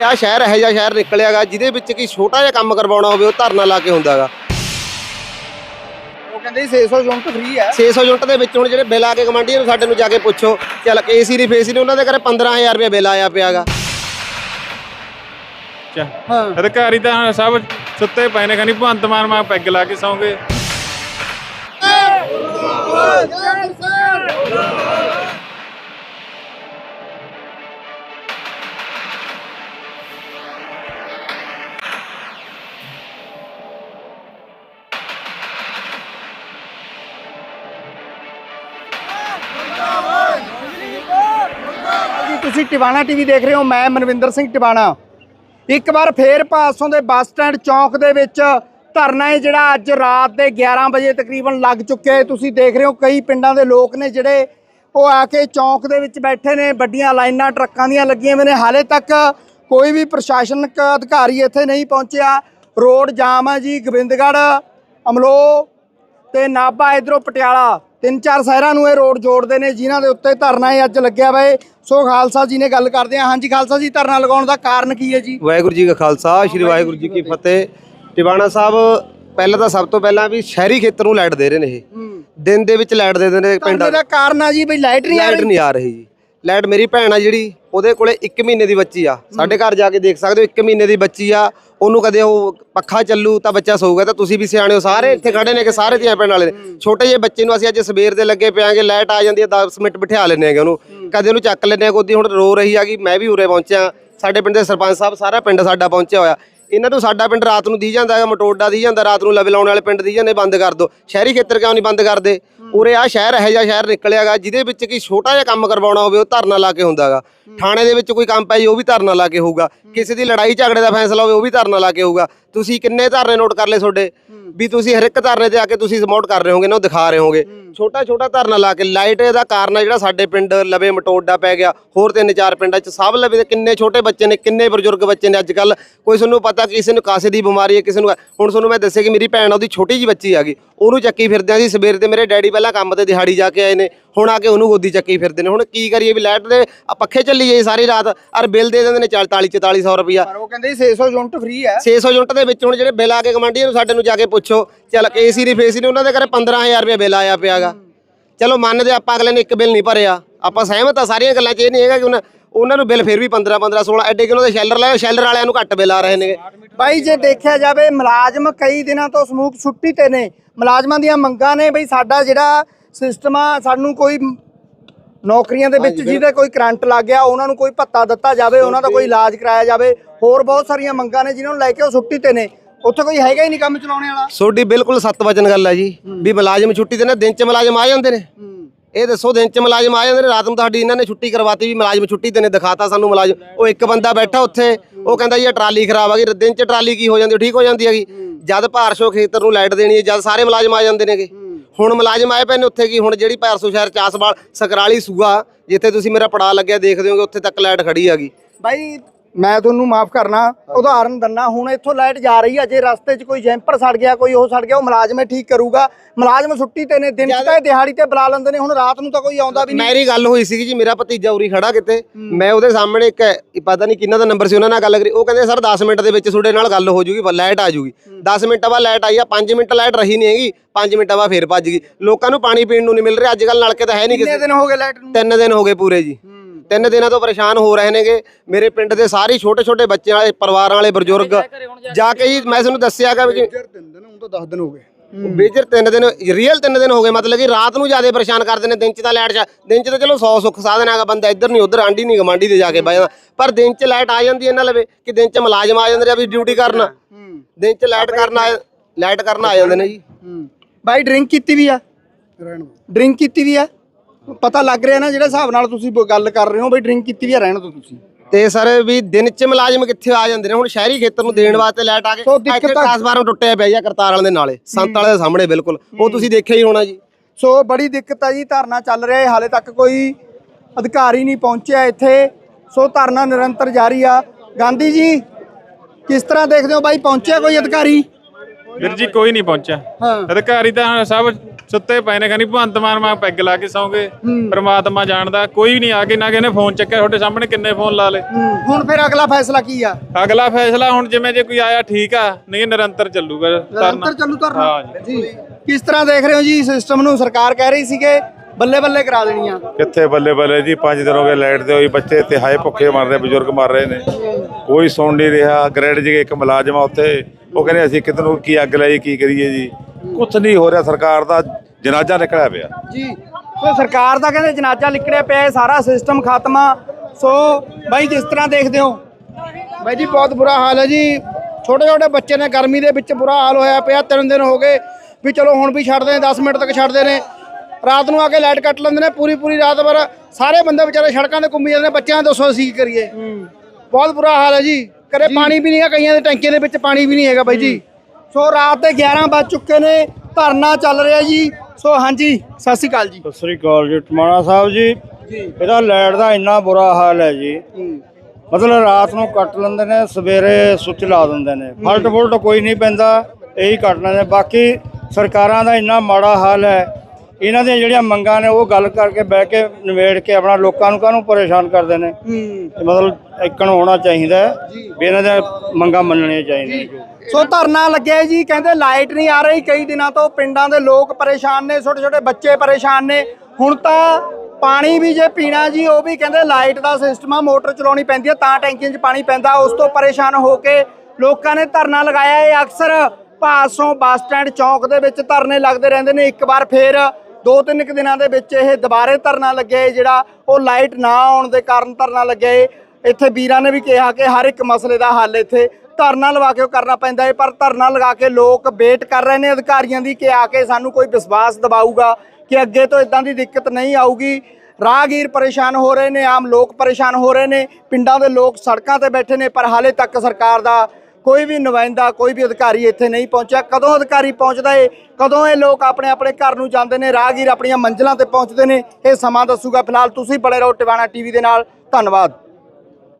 ਆ ਸ਼ਹਿਰ ਇਹੋ ਜਿਹਾ ਸ਼ਹਿਰ ਨਿਕਲਿਆਗਾ ਜਿਹਦੇ ਵਿੱਚ ਕੀ ਛੋਟਾ ਜਿਹਾ ਕੰਮ ਕਰਵਾਉਣਾ ਹੋਵੇ ਉਹ ਧਰਨਾ ਲਾ ਕੇ ਹੁੰਦਾਗਾ। ਉਹ ਕਹਿੰਦੇ 600 ਯੂਨਿਟ ਫ੍ਰੀ ਹੈ। 600 ਯੂਨਿਟ ਦੇ ਵਿੱਚ ਹੁਣ ਜਿਹੜੇ ਬਿੱਲ ਆ ਕੇ ਗਵਾਂਢੀਆਂ ਨੂੰ ਸਾਡੇ ਨੂੰ ਜਾ ਕੇ ਪੁੱਛੋ ਚੱਲ ਏਸੀ ਦੀ ਫੇਸੀ ਨੇ ਉਹਨਾਂ ਦੇ ਘਰੇ 15000 ਰੁਪਏ ਬਿੱਲ ਆਇਆ ਪਿਆਗਾ। ਹਾਂ। ਅਧਿਕਾਰੀ ਤਾਂ ਸਭ ਸੁੱਤੇ ਪਏ ਨੇ ਕਹਿੰਦੀ ਭਗਵੰਤ ਮਾਨ ਮਾ ਪੈਗ ਲਾ ਕੇ ਸੌਂਗੇ। ਤੁਸੀਂ ਟਿਵਾਣਾ ਟੀਵੀ ਦੇਖ ਰਹੇ ਹੋ, ਮੈਂ ਮਨਵਿੰਦਰ ਸਿੰਘ ਟਿਵਾਣਾ। ਇੱਕ ਵਾਰ ਫੇਰ ਪਾਸੋਂ ਦੇ ਬੱਸ ਸਟੈਂਡ ਚੌਂਕ ਦੇ ਵਿੱਚ ਧਰਨਾ ਹੈ ਜਿਹੜਾ ਅੱਜ ਰਾਤ ਦੇ 11 ਵਜੇ ਤਕਰੀਬਨ ਲੱਗ ਚੁੱਕਿਆ ਹੈ। ਤੁਸੀਂ ਦੇਖ ਰਹੇ ਹੋ, ਕਈ ਪਿੰਡਾਂ ਦੇ ਲੋਕ ਨੇ ਜਿਹੜੇ ਉਹ ਆ ਕੇ ਚੌਂਕ ਦੇ ਵਿੱਚ ਬੈਠੇ ਨੇ, ਵੱਡੀਆਂ ਲਾਈਨਾਂ ਟਰੱਕਾਂ ਦੀਆਂ ਲੱਗੀਆਂ ਹੋਈਆਂ ਨੇ। ਹਾਲੇ ਤੱਕ ਕੋਈ ਵੀ ਪ੍ਰਸ਼ਾਸਨਿਕ ਅਧਿਕਾਰੀ ਇੱਥੇ ਨਹੀਂ ਪਹੁੰਚਿਆ। ਰੋਡ ਜਾਮ ਆ ਜੀ, ਗੋਬਿੰਦਗੜ੍ਹ ਅਮਲੋ ਤੇ ਨਾਭਾ, ਇਧਰੋਂ ਪਟਿਆਲਾ। ਤਿੰਨ ਚਾਰ ਸ਼ਹਿਰਾਂ ਨੂੰ ਇਹ ਰੋਡ ਜੋੜਦੇ ਨੇ ਜਿਨ੍ਹਾਂ ਦੇ ਉੱਤੇ ਧਰਨਾ ਇਹ ਅੱਜ ਲੱਗਿਆ ਵਾ ਇਹ। ਸੋ ਖਾਲਸਾ ਜੀ ਨੇ ਗੱਲ ਕਰਦੇ ਆ ਹਾਂਜੀ ਖਾਲਸਾ ਜੀ ਧਰਨਾ ਲਗਾਉਣ ਦਾ ਕਾਰਨ ਕੀ ਹੈ ਜੀ? ਵਾਹਿਗੁਰੂ ਜੀ ਕਾ ਖਾਲਸਾ ਸ੍ਰੀ ਵਾਹਿਗੁਰੂ ਜੀ ਕੀ ਫਤਿਹ। ਟਿਵਾਣਾ ਸਾਹਿਬ ਪਹਿਲਾਂ ਤਾਂ ਸਭ ਤੋਂ ਪਹਿਲਾਂ ਵੀ ਸ਼ਹਿਰੀ ਖੇਤਰ ਨੂੰ ਲਾਈਟ ਦੇ ਰਹੇ ਨੇ ਇਹ। ਦਿਨ ਦੇ ਵਿੱਚ ਲਾਈਟ ਦੇ ਦਿੰਦੇ ਨੇ ਪਿੰਡਾਂ ਦਾ ਕਾਰਨ ਆ ਜੀ ਬਈ ਲਾਈਟ ਨਹੀਂ ਆ ਲਾਈਟ ਰਹੀ। ਨਹੀਂ ਆ ਰਹੀ ਜੀ। ਲਾਈਟ ਮੇਰੀ ਭੈਣ ਆ ਜਿਹੜੀ ਉਹਦੇ ਕੋਲੇ 1 ਮਹੀਨੇ ਦੀ ਬੱਚੀ ਆ। ਸਾਡੇ ਘਰ ਜਾ ਕੇ ਦੇਖ ਸਕਦੇ ਹੋ 1 ਮਹੀਨੇ ਦੀ ਬੱਚੀ ਆ। ਉਹਨੂੰ ਕਦੇ ਉਹ ਪੱਖਾ ਚੱਲੂ ਤਾਂ ਬੱਚਾ ਸੌਊਗਾ। ਤਾਂ ਤੁਸੀਂ ਵੀ ਸਿਆਣੇ ਹੋ ਸਾਰੇ ਇੱਥੇ ਖੜੇ ਨੇ ਕਿ ਸਾਰੇ ਧੀਆਂ ਭੈਣ ਵਾਲੇ ਨੇ। ਛੋਟੇ ਜਿਹੇ ਬੱਚੇ ਨੂੰ ਅਸੀਂ ਅੱਜ ਸਵੇਰ ਦੇ ਲੱਗੇ ਪਿਆਂਗੇ ਲਾਈਟ ਆ ਜਾਂਦੀ ਹੈ 10 ਮਿੰਟ ਬਿਠਾ ਲੈਂਦੇ ਹੈਗੇ ਉਹਨੂੰ। ਕਦੇ ਉਹਨੂੰ ਚੱਕ ਲੈਂਦੇ ਆ ਕੋਦੀ ਹੁਣ ਰੋ ਰਹੀ ਆ ਕਿ ਮੈਂ ਵੀ ਉਰੇ ਪਹੁੰਚਿਆ। ਸਾਡੇ ਪਿੰਡ ਦੇ ਸਰਪੰਚ ਸਾਹਿਬ ਸਾਰਾ ਪਿੰਡ ਸਾਡਾ ਪਹੁੰਚਿਆ ਹੋਇਆ। ਇਹਨਾਂ ਨੂੰ ਸਾਡਾ ਪਿੰਡ ਰਾਤ ਨੂੰ ਦੀ ਜਾਂਦਾ ਹੈਗਾ ਮਟੋਡਾ ਦੀ ਜਾਂਦਾ ਰਾਤ ਨੂੰ ਲਵੇ ਲਾਉਣ ਵਾਲੇ ਪਿੰਡ ਦੀ ਜਾਂਦੇ ਬੰਦ ਕਰ ਦੋ। ਸ਼ਹਿਰੀ ਖੇਤਰ ਕਿਉਂ ਨਹੀਂ ਬੰਦ ਕਰਦੇ? ਉਰੇ ਆ ਸ਼ਹਿਰ ਇਹੋ ਜਿਹਾ ਸ਼ਹਿਰ ਨਿਕਲਿਆਗਾ ਜਿਹਦੇ ਵਿੱਚ ਕੀ ਛੋਟਾ ਜਿਹਾ ਕੰਮ ਕਰਵਾਉਣਾ ਹੋਵੇ ਉਹ ਧਰਨਾ ਲਾ ਕੇ ਹੁੰਦਾਗਾ। ਥਾਣੇ ਦੇ ਵਿੱਚ ਕੋਈ ਕੰਮ ਪੈ ਜੀ ਉਹ ਵੀ ਧਰਨਾ ਲਾ ਕੇ ਹੋਊਗਾ। ਕਿਸੇ ਦੀ ਲੜਾਈ ਝਗੜੇ ਦਾ ਫੈਸਲਾ ਹੋਵੇ ਉਹ ਵੀ ਧਰਨਾ ਲਾ ਕੇ ਹੋਊਗਾ। ਤੁਸੀਂ ਕਿੰਨੇ ਧਰਨੇ ਨੋਟ ਕਰ ਲਏ ਤੁਹਾਡੇ? ਵੀ ਤੁਸੀਂ ਹਰ ਇੱਕ ਧਰਨੇ ਤੇ ਆ ਕੇ ਤੁਸੀਂ ਸਪੋਰਟ ਕਰ ਰਹੇ ਹੋਗੇ ਨਾ ਉਹ ਦਿਖਾ ਰਹੇ ਹੋਗੇ ਛੋਟਾ ਛੋਟਾ ਧਰਨਾ ਲਾ ਕੇ ਲਾਈਟ ਦਾ ਕਾਰਨ ਆ ਜਿਹੜਾ ਸਾਡੇ ਪਿੰਡ ਲਵੇ ਮਟੋਡਾ ਪੈ ਗਿਆ। ਹੋਰ ਤਿੰਨ ਚਾਰ ਪਿੰਡਾਂ 'ਚ ਸਭ ਲਵੇ ਦੇ ਕਿੰਨੇ ਛੋਟੇ ਬੱਚੇ ਨੇ ਕਿੰਨੇ ਬਜ਼ੁਰਗ ਬੱਚੇ ਨੇ ਅੱਜ ਕੱਲ ਕੋਈ ਤੁਹਾਨੂੰ ਪਤਾ ਕਿਸੇ ਨੂੰ ਕਾਸੇ ਦੀ ਬਿਮਾਰੀ ਹੈ ਕਿਸੇ ਨੂੰ ਹੁਣ ਤੁਹਾਨੂੰ ਮੈਂ ਦੱਸਿਆ ਕਿ ਮੇਰੀ ਭੈਣ ਆ, ਉਹਦੀ ਛੋਟੀ ਜੀ ਬੱਚੀ ਹੈਗੀ ਉਹਨੂੰ ਚੱਕੀ ਫਿਰਦੇ ਆ ਜੀ ਸਵੇਰ ਤੇ ਮੇਰੇ ਡੈਡੀ ਪਹਿਲਾਂ ਕੰਮ ਤੇ ਦਿਹਾੜੀ ਜਾ ਕੇ ਆਏ ਨੇ ਹੁਣ ਆ ਕੇ ਉਹਨੂੰ ਗੋਦੀ ਚੱਕੀ ਫਿਰਦੇ ਨੇ। ਹੁਣ ਕੀ ਕਰੀਏ ਵੀ ਲਾਈਟ ਦੇ ਆ ਪੱਖੇ ਚੱਲੀ ਜਾਈ ਸਾਰੀ ਰਾਤ ਔਰ ਬਿੱਲ ਦੇ ਦਿੰਦੇ ਨੇ 40 4400 ਰੁਪਿਆ ਪਰ ਉਹ ਕਹਿੰਦੇ 600 ਯੂਨਿਟ ਫ੍ਰੀ ਹੈ। 600 ਯੂਨਿਟ ਦੇ ਵਿੱਚ ਹੁਣ ਜਿਹੜੇ ਬਿੱਲ ਆ ਕੇ ਗਵਾਂਢੀਆਂ ਨੂੰ ਸਾਡੇ ਨੂੰ ਜਾ ਕੇ ਪੁੱਛੋ ਚੱਲ ਏਸੀ ਦੀ ਫੇਸੀ ਨੇ ਉਹਨਾਂ ਦੇ ਘਰੇ 15000 ਰੁਪਏ ਬਿੱਲ ਆਇਆ ਪਿਆਗਾ ਚਲੋ ਮੰਨਦੇ ਆਪਾਂ ਅਗਲੇ ਨੇ ਇੱਕ ਬਿੱਲ ਨਹੀਂ ਭਰਿਆ। ਆਪਾਂ ਸਹਿਮਤ ਆ ਸਾਰੀਆਂ ਗੱਲਾਂ 'ਚ ਇਹ ਨਹੀਂ ਹੈਗਾ ਕਿ ਉਹਨਾਂ ਉਹਨਾਂ ਨੂੰ ਬਿੱਲ ਫਿਰ ਵੀ 15 15 16 ਐਡੇ ਕਿਲੋ ਦੇ ਸ਼ੈਲਰ ਲਾਏ ਸ਼ੈਲਰ ਵਾਲਿਆਂ ਨੂੰ ਘੱਟ ਬਿੱਲ ਆ ਰਹੇ ਨੇ ਬਾਈ ਜੇ ਦੇਖਿਆ ਜਾਵੇ ਮੁਲਾਜ਼ਮ ਕਈ ਦਿਨਾਂ ਤੋਂ ਸਮੂਹ ਛੁੱਟੀ ਤੇ ਨੇ। ਮੁਲਾਜ਼ਮਾਂ ਦੀਆਂ ਮੰਗਾਂ ਨੇ ਬਈ ਸਾਡਾ ਜਿਹੜਾ ਸਿਸਟਮ ਆ ਸਾਨੂੰ ਕੋਈ ਨੌਕਰੀਆਂ ਦੇ ਵਿੱਚ ਜਿਹਦੇ ਕੋਈ ਕਰੰਟ ਲੱਗ ਗਿਆ ਉਹਨਾਂ ਨੂੰ ਕੋਈ ਭੱਤਾ ਦਿੱਤਾ ਜਾਵੇ ਉਹਨਾਂ ਦਾ ਕੋਈ ਇਲਾਜ ਕਰਾਇਆ ਜਾਵੇ। ਹੋਰ ਬਹੁਤ ਸਾਰੀਆਂ ਮੰਗਾਂ ਨੇ ਜਿਨ੍ਹਾਂ ਨੂੰ ਲੈ ਕੇ ਉਹ ਛੁੱਟੀ ਤੇ ਨੇ। ਉੱਥੇ ਕੋਈ ਹੈਗਾ ਹੀ ਨਹੀਂ ਕੰਮ ਚਲਾਉਣੇ ਵਾਲਾ। ਤੁਹਾਡੀ ਬਿਲਕੁਲ ਸੱਤ ਵਚਨ ਗੱਲ ਹੈ ਜੀ। ਵੀ ਮੁਲਾਜ਼ਮ ਛੁੱਟੀ ਤੇ ਨਾ ਦਿਨ 'ਚ ਮੁਲਾਜ਼ਮ ਆ ਜਾਂਦੇ ਨੇ। ਇਹ ਦੱਸੋ ਦਿਨ 'ਚ ਮੁਲਾਜ਼ਮ ਆ ਜਾਂਦੇ ਨੇ? ਰਾਤ ਨੂੰ ਤੁਹਾਡੀ ਇਹਨਾਂ ਨੇ ਛੁੱਟੀ ਕਰਵਾਤੀ ਵੀ ਮੁਲਾਜ਼ਮ ਛੁੱਟੀ ਤੇ ਨੇ ਦਿਖਾਤਾ ਸਾਨੂੰ ਮੁਲਾਜ਼ਮ। ਉਹ ਇੱਕ ਬੰਦਾ ਬੈਠਾ ਉੱਥੇ ਉਹ ਕਹਿੰਦਾ ਜੀ ਇਹ ਟਰਾਲੀ ਖਰਾਬ ਆ ਗਈ ਦਿਨ 'ਚ ਟਰਾਲੀ ਕੀ ਹੋ ਜਾਂਦੀ ਠੀਕ ਹੋ ਜਾਂਦੀ ਹੈਗੀ। ਜਦ ਭਾਰਸ਼ੋ ਖੇਤਰ ਨੂੰ ਲਾਈਟ ਦੇਣੀ ਹੈ ਜਦ ਸਾਰੇ ਮੁਲਾਜ਼ਮ ਆ ਜਾਂਦੇ ਨੇਗੇ। ਹੁਣ ਮੁਲਾਜ਼ਮ ਆਏ ਪਏ ਨੇ ਉੱਥੇ ਕੀ ਹੁਣ ਜਿਹੜੀ ਭਾਰਸੋ ਸ਼ਹਿਰ ਚਾਸਵਾਲ ਸਕਰਾਲੀ ਸੂਆ ਜਿੱਥੇ ਤੁਸੀਂ ਮੇਰਾ ਪੜਾ ਲੱਗਿਆ ਦੇਖਦੇ ਹੋਗੇ ਉੱਥੇ ਤੱਕ ਲਾਈਟ ਖੜੀ ਹੈਗੀ। ਬਾਈ ਮੈਂ ਤੁਹਾਨੂੰ ਮਾਫ ਕਰਨਾ ਉਦਾਹਰਨ ਦੰਨਾ ਹੁਣ ਇੱਥੋਂ ਲਾਈਟ ਜਾ ਰਹੀ ਆ ਜੇ ਰਸਤੇ 'ਚ ਕੋਈ ਜੈਂਪਰ ਸੜ ਗਿਆ ਕੋਈ ਉਹ ਸੜ ਗਿਆ ਉਹ ਮੁਲਾਜ਼ਮ ਹੀ ਠੀਕ ਕਰੂਗਾ। ਮੁਲਾਜ਼ਮ ਛੁੱਟੀ ਤੇ ਨੇ ਦਿਨ 'ਚ ਤਾਂ ਇਹ ਦਿਹਾੜੀ ਤੇ ਬੁਲਾ ਲੈਂਦੇ ਨੇ ਹੁਣ ਰਾਤ ਨੂੰ ਤਾਂ ਕੋਈ ਆਉਂਦਾ ਵੀ ਨਹੀਂ। ਮੇਰੀ ਗੱਲ ਹੋਈ ਸੀਗੀ ਜੀ ਮੇਰਾ ਭਤੀਜਾ ਉਰੀ ਖੜਾ ਕਿਤੇ ਮੈਂ ਉਹਦੇ ਸਾਹਮਣੇ ਇੱਕ ਪਤਾ ਨਹੀਂ ਕਿੰਨਾ ਦਾ ਨੰਬਰ ਸੀ ਉਹਨਾਂ ਨਾਲ ਗੱਲ ਕਰੀ ਉਹ ਕਹਿੰਦੇ ਸਰ 10 ਮਿੰਟ ਦੇ ਵਿੱਚ ਤੁਹਾਡੇ ਨਾਲ ਗੱਲ ਹੋ ਜੂਗੀ ਲਾਈਟ ਆ ਜੂਗੀ। 10 ਮਿੰਟਾਂ ਬਾਅਦ ਲਾਈਟ ਆਈ ਆ 5 ਮਿੰਟ ਲਾਈਟ ਰਹੀ ਨਹੀਂ ਹੈਗੀ 5 ਮਿੰਟਾਂ ਬਾਅਦ ਫੇਰ ਭੱਜ ਗਈ। ਲੋਕਾਂ ਨੂੰ ਪਾਣੀ ਪੀਣ ਨੂੰ ਨਹੀਂ ਮਿਲ ਰਿਹਾ ਅੱਜ ਕੱਲ ਨਲਕੇ ਤਾਂ ਹੈ ਨਹੀਂ ਕਿੰਨੇ ਕਿਸੇ ਦਿਨ ਹੋ ਗਏ ਲਾਈਟ ਨੂੰ? ਤਿੰਨ ਦਿਨ ਹੋ ਗਏ ਪੂਰੇ ਜੀ। ਤਿੰਨ ਦਿਨਾਂ ਤੋਂ ਪਰੇਸ਼ਾਨ ਹੋ ਰਹੇ ਨੇਗੇ। ਮੇਰੇ ਪਿੰਡ ਦੇ ਸਾਰੇ ਛੋਟੇ ਛੋਟੇ ਬੱਚਿਆਂ ਵਾਲੇ ਪਰਿਵਾਰਾਂ ਵਾਲੇ ਬਜ਼ੁਰਗ ਜਾ ਕੇ ਜੀ ਮੈਂ ਤੁਹਾਨੂੰ ਦੱਸਿਆਗਾ ਵੀ ਤਿੰਨ ਦਿਨ ਹੁਣ ਤਾਂ 10 ਦਿਨ ਹੋ ਗਏ। ਮੇਜਰ ਤਿੰਨ ਦਿਨ ਰੀਅਲ ਤਿੰਨ ਦਿਨ ਹੋ ਗਏ। ਮਤਲਬ ਕਿ ਰਾਤ ਨੂੰ ਜ਼ਿਆਦਾ ਪਰੇਸ਼ਾਨ ਕਰਦੇ ਨੇ ਦਿਨ ਚ ਤਾਂ ਲਾਈਟ ਚ ਦਿਨ ਚ ਤਾਂ ਚਲੋ 100 ਸੁੱਖ ਸਾਧਨ ਹੈਗਾ ਬੰਦਾ ਇੱਧਰ ਨਹੀਂ ਉੱਧਰ ਆਂਡੀ ਨਹੀਂ ਗਮਾਂਡੀ ਤੇ ਜਾ ਕੇ ਬਹਿ ਜਾਂਦਾ। ਪਰ ਦਿਨ ਚ ਲਾਈਟ ਆ ਜਾਂਦੀ ਹੈ ਇਹਨਾਂ ਲਵੇ ਕਿ ਦਿਨ ਚ ਮੁਲਾਜ਼ਮ ਆ ਜਾਂਦੇ ਨੇ ਵੀ ਡਿਊਟੀ ਕਰਨ। ਦਿਨ ਚ ਲਾਈਟ ਕਰਨ ਆ ਲਾਈਟ ਕਰਨ ਆ ਜਾਂਦੇ ਨੇ ਜੀ। ਬਾਈ ਡਰਿੰਕ ਕੀਤੀ ਵੀ ਆ? ਡਰਿੰਕ ਕੀਤੀ ਵੀ ਆ? ਪਤਾ ਲੱਗ ਰਿਹਾ ਨਾ ਜਿਹੜੇ ਹਿਸਾਬ ਨਾਲ ਤੁਸੀਂ ਬ- ਗੱਲ ਕਰ ਰਹੇ ਹੋ ਬਈ ਡਰਿੰਕ ਕੀਤੀ ਵੀ ਆ ਰਹਿਣ ਤੋਂ ਤੁਸੀਂ। ਤੇ ਸਰ ਵੀ ਦਿਨ ਚ ਮੁਲਾਜ਼ਮ ਕਿੱਥੇ ਆ ਜਾਂਦੇ ਨੇ? ਹੁਣ ਸ਼ਹਿਰੀ ਖੇਤਰ ਨੂੰ ਦੇਣ ਵਾਸਤੇ ਲਾਈਟ ਆ ਕੇ ਸੋ ਦਿੱਕਤ ਇੱਥੇ ਤਾਂ- ਟ੍ਰਾਂਸਫਾਰਮਰ ਟੁੱਟਿਆ ਪਿਆ ਜੀ ਕਰਤਾਰ ਵਾਲੇ ਦੇ ਨਾਲੇ। ਸੰਤ ਵਾਲੇ ਦੇ ਸਾਹਮਣੇ ਬਿਲਕੁਲ। ਉਹ ਤੁਸੀਂ ਦੇਖਿਆ ਹੀ ਹੋਣਾ ਜੀ। ਸੋ ਬੜੀ ਦਿੱਕਤ ਆ ਜੀ ਧਰਨਾ ਚੱਲ ਰਿਹਾ ਹੈ ਹਾਲੇ ਤੱਕ ਕੋਈ ਅਧਿਕਾਰੀ ਨਹੀਂ ਪਹੁੰਚਿਆ ਇੱਥੇ। ਸੋ ਧਰਨਾ ਨਿਰੰਤਰ ਜਾਰੀ ਆ। ਗਾਂਧੀ ਜੀ ਕਿਸ ਤਰ੍ਹਾਂ ਦੇਖਦੇ ਹੋ ਬਾਈ ਪਹੁੰਚਿਆ ਕੋਈ ਅਧਿਕਾਰੀ? ਵੀਰ ਜੀ ਕੋਈ ਨਹੀਂ ਪਹੁੰਚਿਆ। ਹਾਂ। ਅਧਿਕਾਰੀ ਤਾਂ ਸਭ ਸੁੱਤੇ ਪਏ ਨੇ ਖਾਨੀ ਭਗਵੰਤ ਮਾਨ ਮਾ ਪੈਗ ਲਾ ਕੇ ਸੌਂਗੇ ਪ੍ਰਮਾਤਮਾ ਜਾਣਦਾ ਕੋਈ ਵੀ ਨਹੀਂ ਆ ਕੇ ਨਾ ਕਿਸੇ ਨੇ ਫੋਨ ਚੱਕਿਆ ਤੁਹਾਡੇ ਸਾਹਮਣੇ ਕਿੰਨੇ ਫੋਨ ਲਾ ਲੇ ਹੁਣ ਫਿਰ ਅਗਲਾ ਫੈਸਲਾ ਕੀ ਆ? ਅਗਲਾ ਫੈਸਲਾ ਹੁਣ ਜਿਵੇਂ ਜੇ ਕੋਈ ਆਇਆ ਠੀਕ ਆ ਨਹੀਂ ਨਿਰੰਤਰ ਚੱਲੂਗਾ ਨਿਰੰਤਰ ਚੱਲੂ ਧਰਨਾ? ਹਾਂ ਜੀ। ਕਿਸ ਤਰ੍ਹਾਂ ਦੇਖ ਰਹੇ ਹੋ ਜੀ ਸਿਸਟਮ ਨੂੰ ਸਰਕਾਰ ਕਹਿ ਰਹੀ ਸੀ ਕਿ ਬੱਲੇ ਬੱਲੇ ਕਰਾ ਦੇਣੀ ਆ ਕਿੱਥੇ ਬੱਲੇ ਬੱਲੇ ਜੀ 5 ਦਿਨ ਹੋ ਗਏ ਲਾਈਟ ਦੇ ਹੋਈ ਬੱਚੇ ਇੱਥੇ ਹਾਏ ਭੁੱਖੇ ਮਰ ਰਹੇ ਬਜ਼ੁਰਗ ਮਰ ਰਹੇ ਨੇ। ਕੋਈ ਸੁਣ ਨਹੀਂ ਰਿਹਾ ਗ੍ਰੈਡ ਜੀ ਇੱਕ ਮੁਲਾਜ਼ਮ ਆ ਉੱਥੇ ਉਹ ਕਹਿੰਦੇ ਅਸੀਂ ਕਿਤੇ ਨੂੰ ਕੀ ਅੱਗ ਲਾਈ ਕੀ ਕਰੀਏ ਜੀ? ਕੁਝ ਨਹੀਂ ਹੋ ਰਿਹਾ ਸਰਕਾਰ ਦਾ ਜਨਾਜ਼ਾ ਨਿਕਲਿਆ ਪਿਆ। ਜੀ ਸੋ ਸਰਕਾਰ ਦਾ ਕਹਿੰਦੇ ਜਨਾਜ਼ਾ ਲਿਕੜਿਆ ਪਿਆ ਹੈ ਸਾਰਾ ਸਿਸਟਮ ਖਤਮ ਆ। ਸੋ ਬਾਈ ਕਿਸ ਤਰ੍ਹਾਂ ਦੇਖਦੇ ਹੋ ਬਾਈ ਜੀ ਬਹੁਤ ਬੁਰਾ ਹਾਲ ਹੈ ਜੀ। ਛੋਟੇ ਛੋਟੇ ਬੱਚੇ ਨੇ ਗਰਮੀ ਦੇ ਵਿੱਚ ਬੁਰਾ ਹਾਲ ਹੋਇਆ ਪਿਆ ਤਿੰਨ ਦਿਨ ਹੋ ਗਏ ਵੀ ਚਲੋ ਹੁਣ ਵੀ ਛੱਡਦੇ ਨੇ 10 ਮਿੰਟ ਤੱਕ ਛੱਡਦੇ ਨੇ। ਰਾਤ ਨੂੰ ਆ ਕੇ ਲਾਈਟ ਕੱਟ ਲੈਂਦੇ ਨੇ ਪੂਰੀ ਪੂਰੀ ਰਾਤ ਭਰ ਸਾਰੇ ਬੰਦੇ ਵਿਚਾਰੇ ਸੜਕਾਂ ਤੇ ਘੁੰਮੀ ਜਾਂਦੇ ਨੇ ਬੱਚਿਆਂ ਦਾ ਦੱਸੋ ਅਸੀਂ ਕੀ ਕਰੀਏ। ਬਹੁਤ ਬੁਰਾ ਹਾਲ ਹੈ ਜੀ। ਕਰੇ ਪਾਣੀ ਵੀ ਨਹੀਂ ਹੈ ਕਈਆਂ ਦੇ ਟੈਂਕੀਆਂ ਦੇ ਵਿੱਚ ਪਾਣੀ ਵੀ ਨਹੀਂ ਹੈਗਾ ਬਾਈ ਜੀ। ਸੋ ਰਾਤ ਦੇ 11 ਵੱਜ ਚੁੱਕੇ ਨੇ ਧਰਨਾ ਚੱਲ ਰਿਹਾ ਜੀ। ਸੋ ਹਾਂਜੀ ਸਤਿ ਸ਼੍ਰੀ ਅਕਾਲ ਜੀ। ਸਤਿ ਸ੍ਰੀ ਅਕਾਲ ਜੀ ਟਮਾਣਾ ਸਾਹਿਬ ਜੀ। ਇਹਦਾ ਲਾਈਟ ਦਾ ਇੰਨਾ ਬੁਰਾ ਹਾਲ ਹੈ ਜੀ। ਮਤਲਬ ਰਾਤ ਨੂੰ ਕੱਟ ਲੈਂਦੇ ਨੇ ਸਵੇਰੇ ਸੁੱਚ ਲਾ ਦਿੰਦੇ ਨੇ। ਫਲਟ ਫੁਲਟ ਕੋਈ ਨਹੀਂ ਪੈਂਦਾ ਇਹੀ ਕੱਟ ਲੈਂਦੇ ਨੇ। ਬਾਕੀ ਸਰਕਾਰਾਂ ਦਾ ਇੰਨਾ ਮਾੜਾ ਹਾਲ ਹੈ ਇਹਨਾਂ ਦੀਆਂ ਜਿਹੜੀਆਂ ਮੰਗਾਂ ਨੇ ਉਹ ਗੱਲ ਕਰਕੇ ਬਹਿ ਕੇ ਨਿਬੇੜ ਕੇ ਆਪਣਾ ਲੋਕਾਂ ਨੂੰ ਕਾਹਨੂੰ ਪਰੇਸ਼ਾਨ ਕਰਦੇ ਨੇ? ਮਤਲਬ ਇੱਕਣ ਹੋਣਾ ਚਾਹੀਦਾ ਹੈ ਵੀ ਇਹਨਾਂ ਦੀਆਂ ਮੰਗਾਂ ਮੰਨਣੀਆਂ ਚਾਹੀਦੀਆਂ ਸੋ ਧਰਨਾ ਲੱਗਿਆ ਜੀ ਕਹਿੰਦੇ ਲਾਈਟ ਨਹੀਂ ਆ ਰਹੀ ਕਈ ਦਿਨਾਂ ਤੋਂ ਪਿੰਡਾਂ ਦੇ ਲੋਕ ਪਰੇਸ਼ਾਨ ਨੇ ਛੋਟੇ ਛੋਟੇ ਬੱਚੇ ਪਰੇਸ਼ਾਨ ਨੇ। ਹੁਣ ਤਾਂ ਪਾਣੀ ਵੀ ਜੇ ਪੀਣਾ ਜੀ ਉਹ ਵੀ ਕਹਿੰਦੇ ਲਾਈਟ ਦਾ ਸਿਸਟਮ ਆ ਮੋਟਰ ਚਲਾਉਣੀ ਪੈਂਦੀ ਆ ਤਾਂ ਟੈਂਕੀਆਂ 'ਚ ਪਾਣੀ ਪੈਂਦਾ। ਉਸ ਤੋਂ ਪਰੇਸ਼ਾਨ ਹੋ ਕੇ ਲੋਕਾਂ ਨੇ ਧਰਨਾ ਲਗਾਇਆ। ਇਹ ਅਕਸਰ ਭਾਸੋਂ ਬੱਸ ਸਟੈਂਡ ਚੌਂਕ ਦੇ ਵਿੱਚ ਧਰਨੇ ਲੱਗਦੇ ਰਹਿੰਦੇ ਨੇ। ਇੱਕ ਵਾਰ ਫੇਰ ਦੋ ਤਿੰਨ ਕੁ ਦਿਨਾਂ ਦੇ ਵਿੱਚ ਇਹ ਦੁਬਾਰੇ ਧਰਨਾ ਲੱਗਿਆ ਇਹ ਜਿਹੜਾ ਉਹ ਲਾਈਟ ਨਾ ਆਉਣ ਦੇ ਕਾਰਨ ਧਰਨਾ ਲੱਗਿਆ ਇਹ ਇੱਥੇ ਵੀਰਾਂ ਨੇ ਵੀ ਕਿਹਾ ਕਿ ਹਰ ਇੱਕ ਮਸਲੇ ਦਾ ਹੱਲ ਇੱਥੇ ਧਰਨਾ ਲਵਾ ਕੇ ਉਹ ਕਰਨਾ ਪੈਂਦਾ ਹੈ ਪਰ ਧਰਨਾ ਲਗਾ ਕੇ ਲੋਕ ਵੇਟ ਕਰ ਰਹੇ ਨੇ ਅਧਿਕਾਰੀਆਂ ਦੀ ਕਿ ਆ ਕੇ ਸਾਨੂੰ ਕੋਈ ਵਿਸ਼ਵਾਸ ਦਿਵਾਊਗਾ ਕਿ ਅੱਗੇ ਤੋਂ ਇਦਾਂ ਦੀ ਦਿੱਕਤ ਨਹੀਂ ਆਊਗੀ। ਰਾਹਗੀਰ ਪਰੇਸ਼ਾਨ ਹੋ ਰਹੇ ਨੇ, ਆਮ ਲੋਕ ਪਰੇਸ਼ਾਨ ਹੋ ਰਹੇ ਨੇ। ਪਿੰਡਾਂ ਦੇ ਲੋਕ ਸੜਕਾਂ ਤੇ ਬੈਠੇ ਨੇ, ਪਰ ਹਾਲੇ ਤੱਕ ਸਰਕਾਰ ਦਾ ਕੋਈ ਵੀ ਨੁਮਾਇੰਦਾ, ਕੋਈ ਵੀ ਅਧਿਕਾਰੀ ਇੱਥੇ ਨਹੀਂ ਪਹੁੰਚਿਆ। ਕਦੋਂ ਅਧਿਕਾਰੀ ਪਹੁੰਚਦਾ ਏ? ਕਦੋਂ ਇਹ ਲੋਕ ਆਪਣੇ ਆਪਣੇ ਘਰ ਨੂੰ ਜਾਂਦੇ ਨੇ, ਰਾਹਗੀਰ ਆਪਣੀਆਂ ਮੰਜ਼ਿਲਾਂ ਤੇ ਪਹੁੰਚਦੇ ਨੇ? ਇਹ ਸਮਾਂ ਦੱਸੂਗਾ। ਫਿਲਹਾਲ ਤੁਸੀਂ ਬੜੇ ਰਹੋ ਟਿਵਾਣਾ ਟੀਵੀ ਦੇ ਨਾਲ। ਧੰਨਵਾਦ।